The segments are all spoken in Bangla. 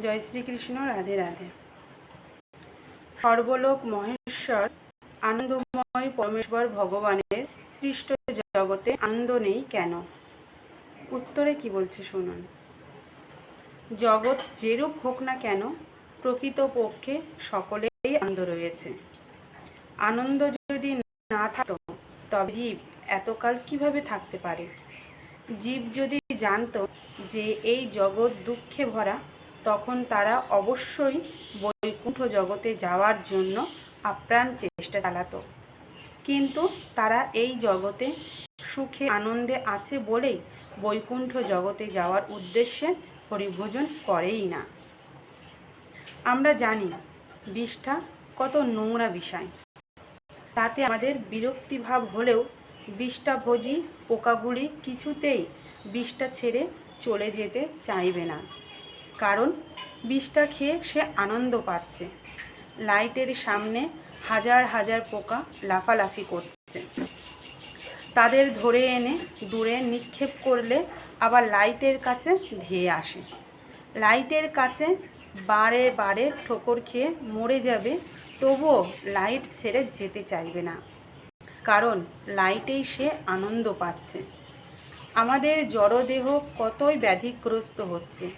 জয় শ্রীকৃষ্ণ, রাধে রাধে। সর্বলোক মহেশ্বর, আনন্দময় পরমেশ্বর ভগবানের সৃষ্ট জগতে আনন্দ নেই কেন? উত্তরে কি বলছে শুনুন। জগৎ যেরূপ হোক না কেন, প্রকৃতপক্ষে সকলেই আনন্দ রয়েছে। আনন্দ যদি না থাকতো, তবে জীব এতকাল কীভাবে থাকতে পারে? জীব যদি জানতো যে এই জগৎ দুঃখে ভরা তখন তারা অবশ্যই বৈকুণ্ঠ জগতে যাওয়ার জন্য আপ্রাণ চেষ্টা চালাতো। কিন্তু তারা এই জগতে সুখে আনন্দে আছে বলেই বৈকুণ্ঠ জগতে যাওয়ার উদ্দেশ্যে হরিভোজন করেই না। আমরা জানি বিষ্ঠা কত নোংরা বিষয়। তাতে আমাদের বিরক্তিভাব হলেও বিষ্ঠাভোজী পোকাগুলি কিছুতেই বিষটা ছেড়ে চলে যেতে চাইবে না। কারণ বিষটা খেয়ে সে আনন্দ পাচ্ছে। লাইটের সামনে হাজার হাজার পোকা লাফালাফি করছে। তাদের ধরে এনে দূরে নিক্ষেপ করলে আবার লাইটের কাছে ধেয়ে আসে। লাইটের কাছে বারে বারে ঠোকর খেয়ে মরে যাবে, তবুও লাইট ছেড়ে যেতে চাইবে না। কারণ লাইটেই সে আনন্দ পাচ্ছে। আমাদের জড়দেহ কতই ব্যাধিগ্রস্ত হচ্ছে।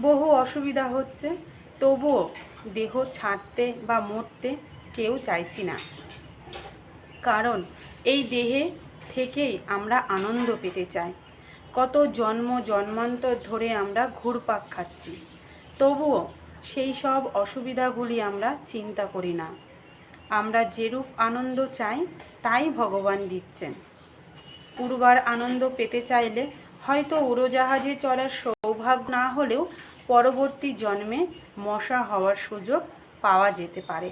বহু অসুবিধা হচ্ছে। তবুও দেহ ছাড়তে বা মরতে কেউ চাইছি না। কারণ এই দেহে থেকেই আমরা আনন্দ পেতে চাই। কত জন্ম জন্মান্তর ধরে আমরা ঘুরপাক খাচ্ছি। তবুও সেই সব অসুবিধাগুলি আমরা চিন্তা করি না। আমরা যেরূপ আনন্দ চাই, তাই ভগবান দিচ্ছেন। পূর্বার আনন্দ পেতে চাইলে হয়তো উড়োজাহাজে চলার সৌভাগ্য না হলেও পরবর্তী জন্মে মশা হওয়ার সুযোগ পাওয়া যেতে পারে।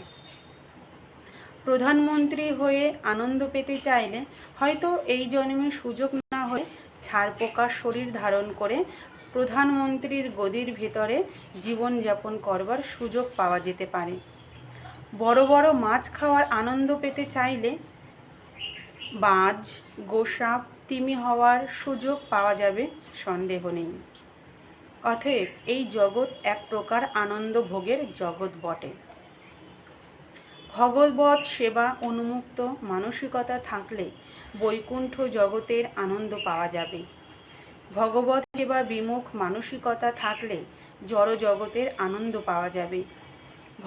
প্রধানমন্ত্রী হয়ে আনন্দ পেতে চাইলে হয়তো এই জন্মে সুযোগ না হয়ে ছাড়পোকার শরীর ধারণ করে প্রধানমন্ত্রীর গদির ভেতরে জীবনযাপন করবার সুযোগ পাওয়া যেতে পারে। বড় বড় মাছ খাওয়ার আনন্দ পেতে চাইলে বাজ, গোসাপ, তিমি হওয়ার সুযোগ পাওয়া যাবে, সন্দেহ নেই। অতএব এই জগৎ এক প্রকার আনন্দ ভোগের জগৎ বটে। ভগবত সেবা উন্মুক্ত মানসিকতা থাকলে বৈকুণ্ঠ জগতের আনন্দ পাওয়া যাবে। ভগবত সেবা বিমুখ মানসিকতা থাকলে জড় জগতের আনন্দ পাওয়া যাবে।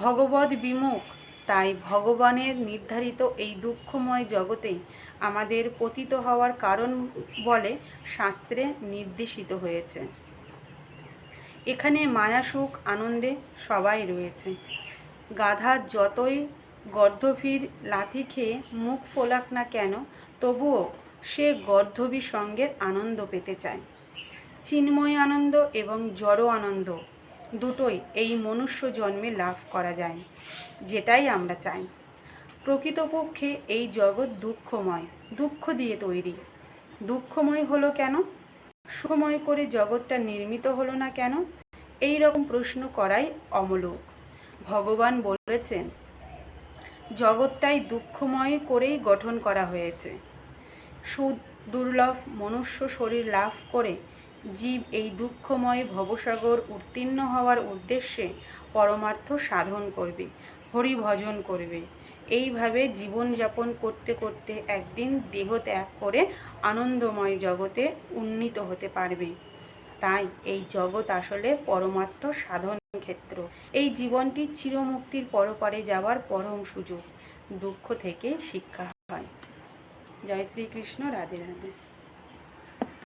ভগবত বিমুখ, তাই ভগবানের নির্ধারিত এই দুঃখময় জগতে আমাদের পতিত হওয়ার কারণ বলে শাস্ত্রে নির্দেশিত হয়েছে। এখানে মায়া, সুখ, আনন্দে সবাই রয়েছে। গাধা যতই গর্ধভীর লাথি খেয়ে মুখ ফোলাক না কেন, তবুও সে গর্ধবীর সঙ্গে আনন্দ পেতে চায়। চিন্ময় আনন্দ এবং জড় আনন্দ দুটোই এই মনুষ্য জন্মে লাভ করা যায়, যেটাই আমরা চাই। প্রকৃতপক্ষে এই জগৎ দুঃখময়, দুঃখ দিয়ে তৈরি। দুঃখময় হলো কেন? সুখময় করে জগৎটা নির্মিত হলো না কেন? এই রকম প্রশ্ন করাই অমূলক। ভগবান বলেছেন, জগৎটাই দুঃখময় করেই গঠন করা হয়েছে। সুদ, দুর্লভ মনুষ্য শরীর লাভ করে জীব এই দুঃখময় ভবসাগর উত্তীর্ণ হওয়ার উদ্দেশ্যে পরমার্থ সাধন করবে হরি ভজন করবে। এইভাবে জীবনযাপন করতে করতে একদিন দেহ ত্যাগ করে আনন্দময় জগতে উন্নীত হতে পারবে। তাই এই জগৎ আসলে পরমাত্ম সাধন ক্ষেত্র। এই জীবনটি চিরমুক্তির পরপারে যাওয়ার পরম সুযোগ। দুঃখ থেকে শিক্ষা হয়। জয় শ্রীকৃষ্ণ, রাধে রাধে।